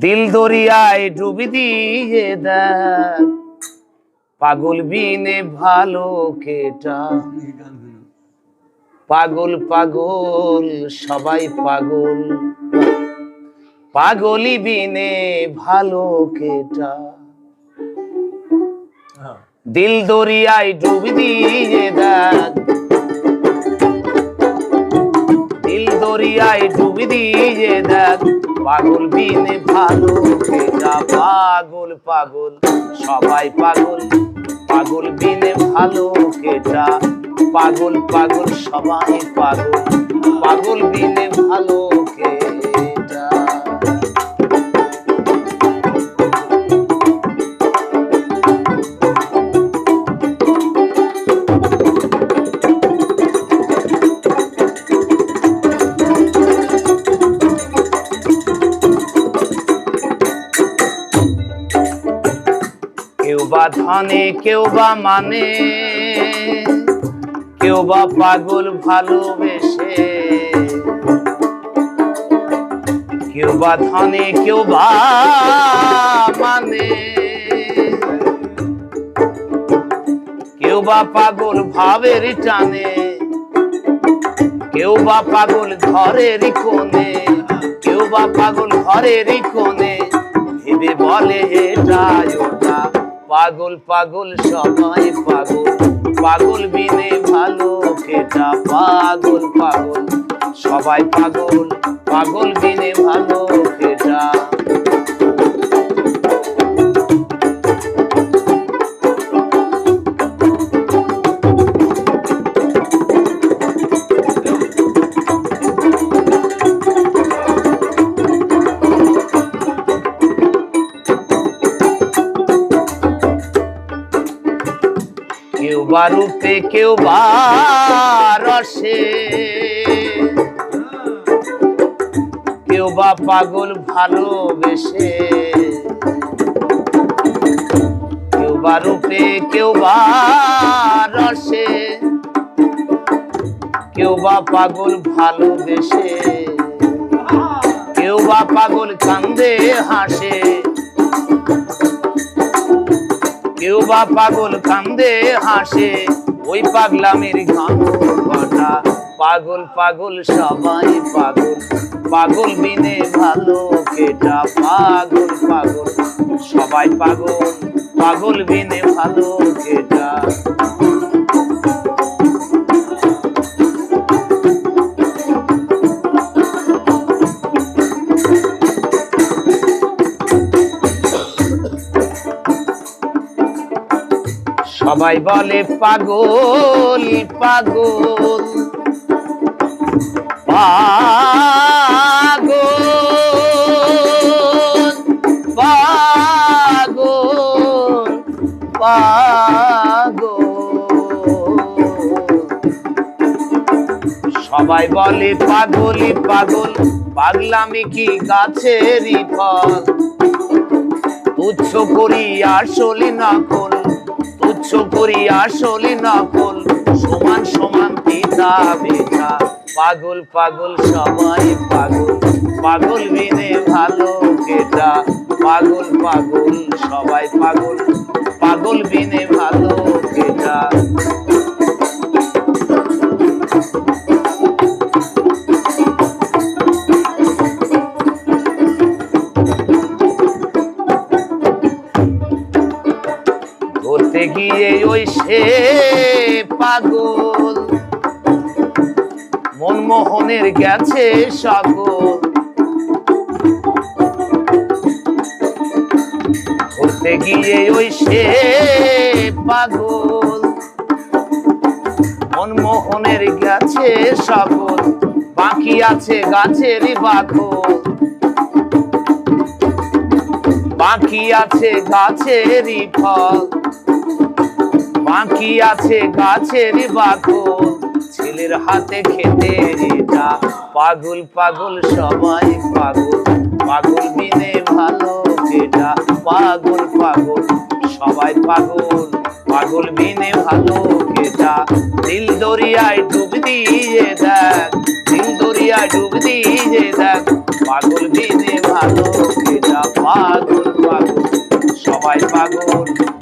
দিল দরিয়ায় ডুবি দিয়ে পাগল বিনে ভালো কেটা। পাগল পাগল, সবাই পাগল। পাগলি বিনে ভালো কেটা। দিল দরিয়ায় ডুবি দিয়ে দিল দরিয়ায় ডুবি দিয়ে দেখ পাগল বিনে ভালো কেটা পাগল পাগল, সবাই পাগল। পাগল বিনে ভালো কেটা পাগল পাগল, সবাই পাগল। পাগল বিনে ভালো কেটা কেউ বা ধনে কেউ বা মানে কেউ বা পাগল ভালোবেসে। কেউ বা ধনে, কেউ বা মানে কেউ বা পাগল ভাবের টানে, কেউ বা পাগল ঘরের কোণে, কেউ বা পাগল ঘরের কোণে, ভেবে বলে এটা ওটা। পাগল পাগল সবাই পাগল। পাগল বিনে ভালো কেটা পাগল পাগল। সবাই পাগল পাগল বিনে ভালো কেটা কেউ বা রূপে কেউ বা রসে কেউ বা পাগল ভালোবেসে। কেউ বা রূপে কেউ বা রসে কেউ বা পাগল ভালোবেসে। কেউ বা পাগল কান্দে হাসে। কেউ বা পাগল কান্দে হাসে, ওই পাগলামের গান কটা পাগল পাগল, সবাই পাগল পাগল বিনে ভালো কেটা। পাগল পাগল, সবাই পাগল পাগল বিনে ভালো কেটা। সবাই বলে পাগল পাগল। পাগল পাগল পাগল। সবাই বলে পাগলি, পাগল, পাগলামি কি গাছেরই ফল? তুচ্ছ করি আসলে তুচ্ছ করি, আসলে নকল। সমান সমান পিতা, বেটা। পাগল পাগল, সবাই পাগল। পাগল বিনে ভালো কেটা। পাগল পাগল, সবাই পাগল। পাগল বিনে ভালো কেটা। গিয়ে ওই সে পাগল। মনমোহনের গেছে সকল ঘুরতে গিয়ে ওই সে পাগল। মনমোহনের গেছে সকল বাকি আছে গাছের বাকল। বাকি আছে গাছেরই ফল। বাকি আছে গাছের বাকল ছেলের হাতে খেতে এটা পাগল পাগল, সবাই পাগল। পাগল বিনে ভালো কেটা পাগল পাগল, সবাই পাগল। পাগল বিনে ভালো কেটা দিল দরিয়ায় ডুব দিয়ে দেখ। দিল দরিয়ায় ডুব দিয়ে দেখ। পাগল বিনে ভালো কেটা পাগল পাগল বিনে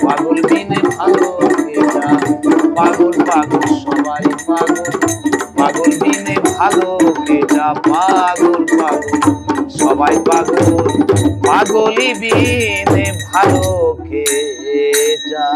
ভালো কেটা পাগল পাগল সবাই পাগল পাগলি বিনে ভালো কেটা